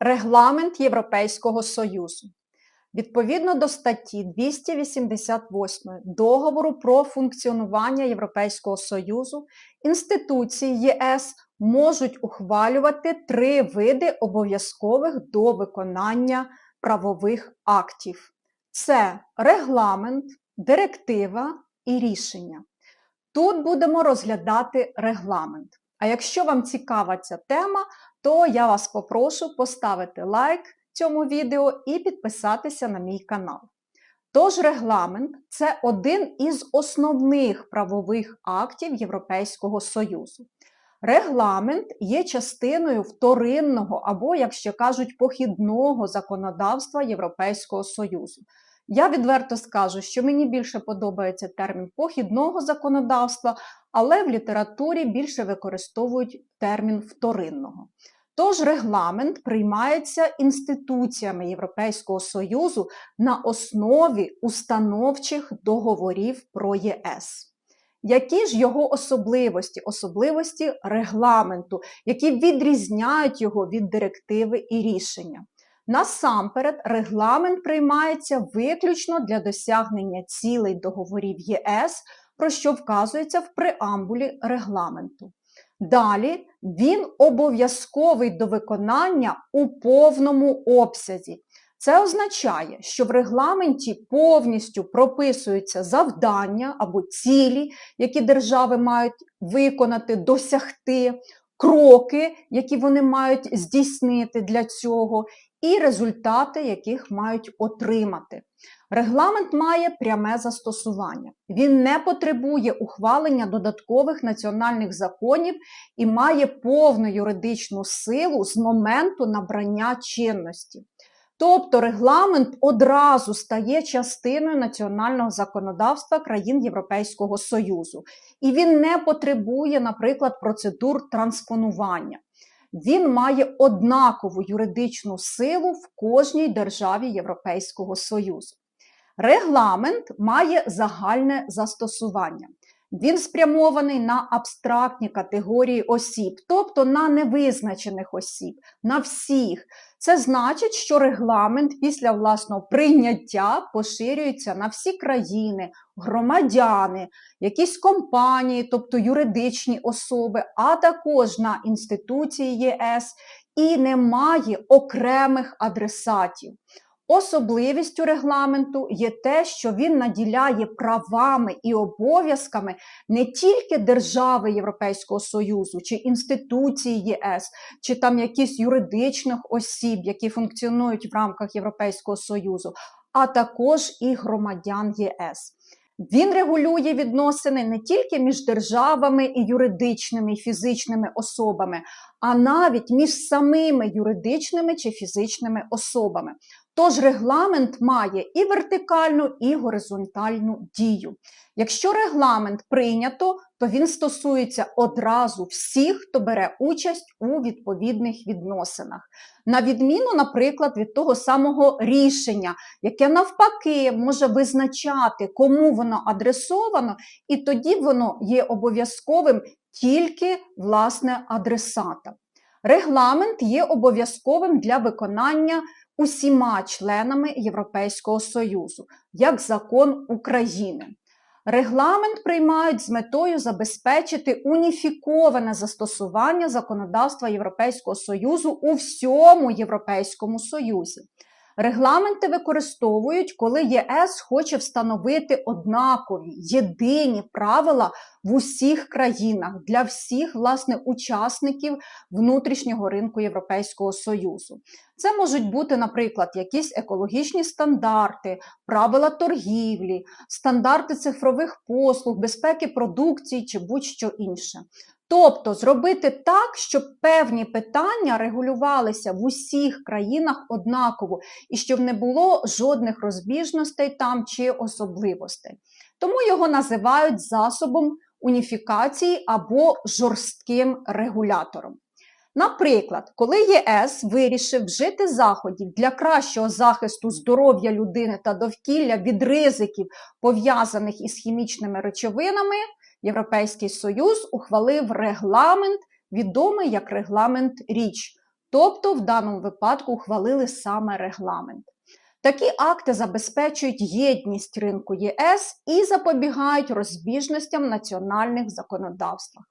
Регламент Європейського Союзу. Відповідно до статті 288 Договору про функціонування Європейського Союзу, інституції ЄС можуть ухвалювати три види обов'язкових до виконання правових актів: це регламент, директива і рішення. Тут будемо розглядати регламент. А якщо вам цікава ця тема, то я вас попрошу поставити лайк цьому відео і підписатися на мій канал. Тож регламент це один із основних правових актів Європейського Союзу. Регламент є частиною вторинного або, як ще кажуть, похідного законодавства Європейського Союзу. Я відверто скажу, що мені більше подобається термін похідного законодавства, але в літературі більше використовують термін вторинного. Тож регламент приймається інституціями Європейського Союзу на основі установчих договорів про ЄС. Які ж його особливості, особливості регламенту, які відрізняють його від директиви і рішення? Насамперед, регламент приймається виключно для досягнення цілей договорів ЄС, про що вказується в преамбулі регламенту. Далі він обов'язковий до виконання у повному обсязі. Це означає, що в регламенті повністю прописуються завдання або цілі, які держави мають виконати, досягти, кроки, які вони мають здійснити для цього, і результати, яких мають отримати. Регламент має пряме застосування. Він не потребує ухвалення додаткових національних законів і має повну юридичну силу з моменту набрання чинності. Тобто регламент одразу стає частиною національного законодавства країн Європейського Союзу, і він не потребує, наприклад, процедур транспонування. Він має однакову юридичну силу в кожній державі Європейського Союзу. Регламент має загальне застосування. Він спрямований на абстрактні категорії осіб, тобто на невизначених осіб, на всіх. Це значить, що регламент після власного прийняття поширюється на всі країни, громадяни, якісь компанії, тобто юридичні особи, а також на інституції ЄС і немає окремих адресатів. Особливістю регламенту є те, що він наділяє правами і обов'язками не тільки держави Європейського Союзу, чи інституції ЄС, чи там якісь юридичних осіб, які функціонують в рамках Європейського Союзу, а також і громадян ЄС. Він регулює відносини не тільки між державами і юридичними і фізичними особами, а навіть між самими юридичними чи фізичними особами. Тож регламент має і вертикальну, і горизонтальну дію. Якщо регламент прийнято, то він стосується одразу всіх, хто бере участь у відповідних відносинах. На відміну, наприклад, від того самого рішення, яке навпаки може визначати, кому воно адресовано, і тоді воно є обов'язковим тільки власне адресата. Регламент є обов'язковим для виконання усіма членами Європейського Союзу, як закон України. Регламент приймають з метою забезпечити уніфіковане застосування законодавства Європейського Союзу у всьому Європейському Союзі. Регламенти використовують, коли ЄС хоче встановити однакові єдині правила в усіх країнах для всіх власне учасників внутрішнього ринку Європейського Союзу. Це можуть бути, наприклад, якісь екологічні стандарти, правила торгівлі, стандарти цифрових послуг, безпеки продукції чи будь-що інше. Тобто зробити так, щоб певні питання регулювалися в усіх країнах однаково і щоб не було жодних розбіжностей там чи особливостей. Тому його називають засобом уніфікації або жорстким регулятором. Наприклад, коли ЄС вирішив вжити заходів для кращого захисту здоров'я людини та довкілля від ризиків, пов'язаних із хімічними речовинами, Європейський Союз ухвалив регламент, відомий як регламент Річ, тобто в даному випадку ухвалили саме регламент. Такі акти забезпечують єдність ринку ЄС і запобігають розбіжностям національних законодавствах.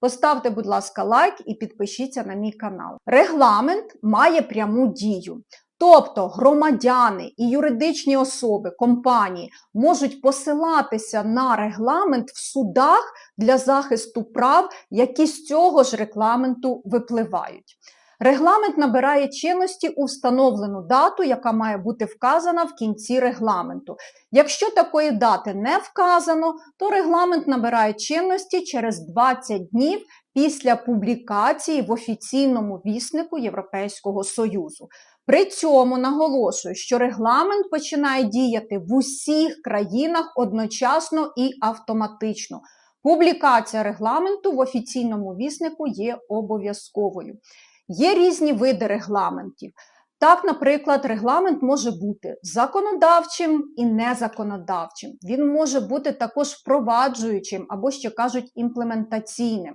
Поставте, будь ласка, лайк і підпишіться на мій канал. Регламент має пряму дію. Тобто громадяни і юридичні особи, компанії можуть посилатися на регламент в судах для захисту прав, які з цього ж регламенту випливають. Регламент набирає чинності у встановлену дату, яка має бути вказана в кінці регламенту. Якщо такої дати не вказано, то регламент набирає чинності через 20 днів після публікації в офіційному віснику Європейського Союзу. При цьому наголошую, що регламент починає діяти в усіх країнах одночасно і автоматично. Публікація регламенту в офіційному віснику є обов'язковою. Є різні види регламентів. Так, наприклад, регламент може бути законодавчим і незаконодавчим. Він може бути також впроваджуючим або, ще кажуть, імплементаційним.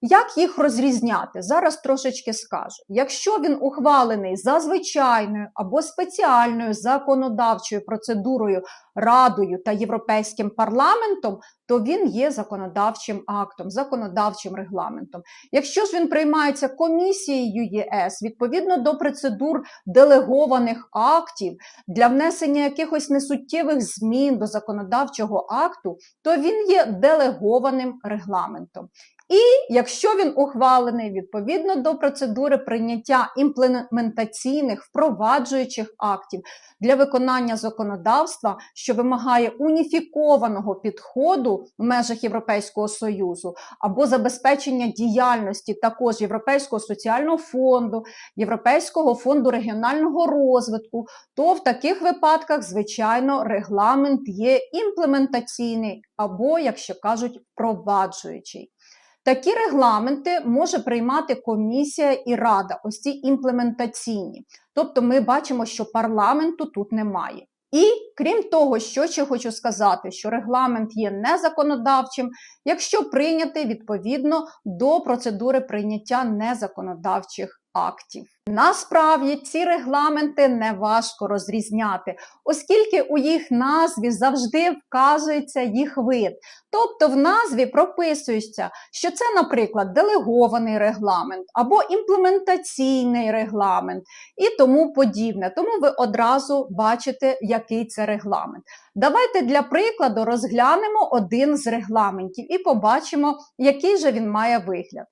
Як їх розрізняти? Зараз трошечки скажу. Якщо він ухвалений за звичайною або спеціальною законодавчою процедурою Радою та Європейським парламентом, то він є законодавчим актом, законодавчим регламентом. Якщо ж він приймається комісією ЄС відповідно до процедур делегованих актів для внесення якихось несуттєвих змін до законодавчого акту, то він є делегованим регламентом. І якщо він ухвалений відповідно до процедури прийняття імплементаційних впроваджуючих актів для виконання законодавства, що вимагає уніфікованого підходу в межах Європейського союзу, або забезпечення діяльності також Європейського соціального фонду, Європейського фонду регіонального розвитку, то в таких випадках, звичайно, регламент є імплементаційний або, якщо кажуть, впроваджуючий. Такі регламенти може приймати комісія і рада, ось ці імплементаційні. Тобто ми бачимо, що парламенту тут немає. І крім того, що ще хочу сказати, що регламент є незаконодавчим, якщо прийняти відповідно до процедури прийняття незаконодавчих актів. Насправді ці регламенти не важко розрізняти, оскільки у їх назві завжди вказується їх вид. Тобто в назві прописується, що це, наприклад, делегований регламент або імплементаційний регламент і тому подібне. Тому ви одразу бачите, який це регламент. Давайте для прикладу розглянемо один з регламентів і побачимо, який же він має вигляд.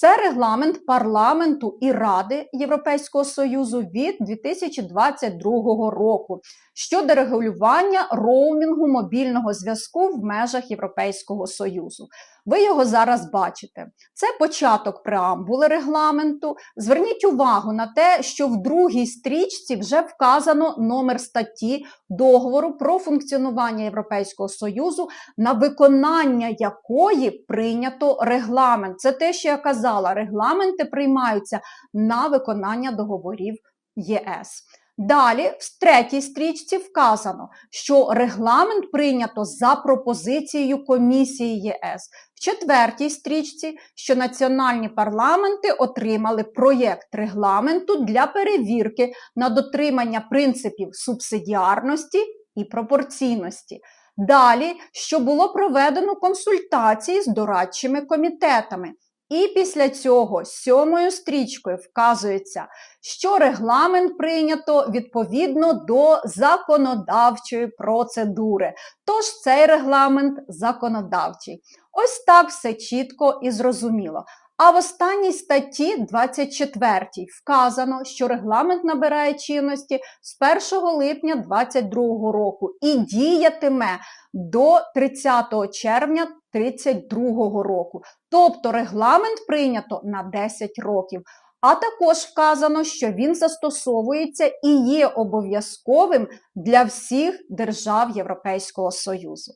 Це регламент парламенту і Ради Європейського Союзу від 2022 року щодо регулювання роумінгу мобільного зв'язку в межах Європейського Союзу. Ви його зараз бачите. Це початок преамбули регламенту. Зверніть увагу на те, що в другій стрічці вже вказано номер статті договору про функціонування Європейського Союзу, на виконання якої прийнято регламент. Це те, що я казала, регламенти приймаються на виконання договорів ЄС. Далі, в третій стрічці вказано, що регламент прийнято за пропозицією комісії ЄС. В четвертій стрічці, що національні парламенти отримали проєкт регламенту для перевірки на дотримання принципів субсидіарності і пропорційності. Далі, що було проведено консультації з дорадчими комітетами. І після цього сьомою стрічкою вказується, що регламент прийнято відповідно до законодавчої процедури. Тож цей регламент законодавчий. Ось так все чітко і зрозуміло. А в останній статті 24 вказано, що регламент набирає чинності з 1 липня 2022 року і діятиме до 30 червня 2032 року. Тобто регламент прийнято на 10 років. А також вказано, що він застосовується і є обов'язковим для всіх держав Європейського Союзу.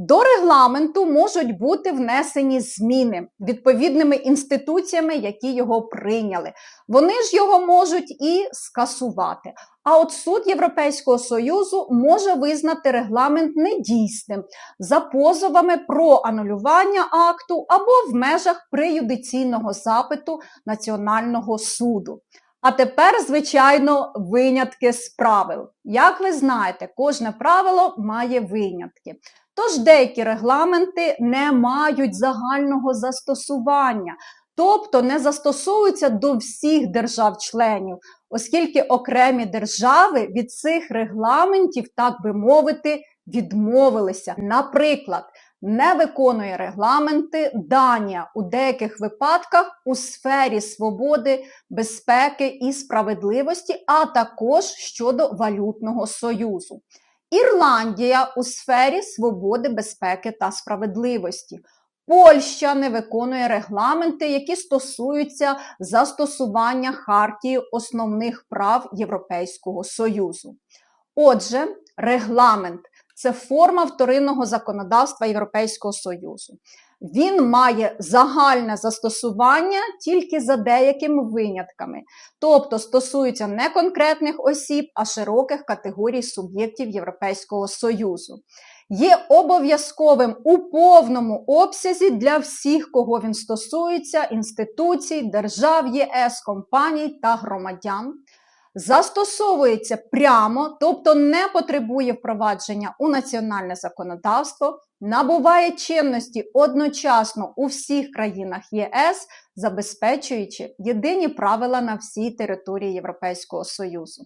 До регламенту можуть бути внесені зміни відповідними інституціями, які його прийняли. Вони ж його можуть і скасувати. А от суд Європейського Союзу може визнати регламент недійсним за позовами про анулювання акту або в межах преюдиційного запиту Національного суду. А тепер, звичайно, винятки з правил. Як ви знаєте, кожне правило має винятки. Тож деякі регламенти не мають загального застосування, тобто не застосовуються до всіх держав-членів, оскільки окремі держави від цих регламентів, так би мовити, відмовилися. Наприклад, не виконує регламенти Данія у деяких випадках у сфері свободи, безпеки і справедливості, а також щодо валютного союзу. Ірландія у сфері свободи, безпеки та справедливості. Польща не виконує регламенти, які стосуються застосування хартії основних прав Європейського Союзу. Отже, регламент це форма вторинного законодавства Європейського Союзу. Він має загальне застосування тільки за деякими винятками, тобто стосується не конкретних осіб, а широких категорій суб'єктів Європейського Союзу. Є обов'язковим у повному обсязі для всіх, кого він стосується, інституцій, держав ЄС, компаній та громадян застосовується прямо, тобто не потребує впровадження у національне законодавство, набуває чинності одночасно у всіх країнах ЄС, забезпечуючи єдині правила на всій території Європейського Союзу.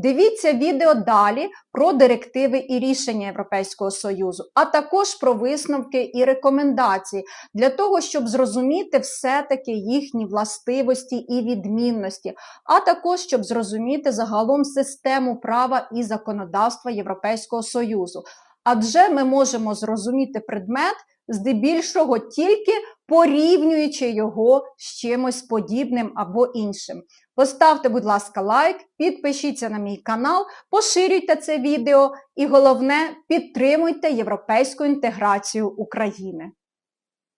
Дивіться відео далі про директиви і рішення Європейського Союзу, а також про висновки і рекомендації для того, щоб зрозуміти все-таки їхні властивості і відмінності, а також щоб зрозуміти загалом систему права і законодавства Європейського Союзу. Адже ми можемо зрозуміти предмет здебільшого тільки порівнюючи його з чимось подібним або іншим. Поставте, будь ласка, лайк, підпишіться на мій канал, поширюйте це відео і головне підтримуйте європейську інтеграцію України.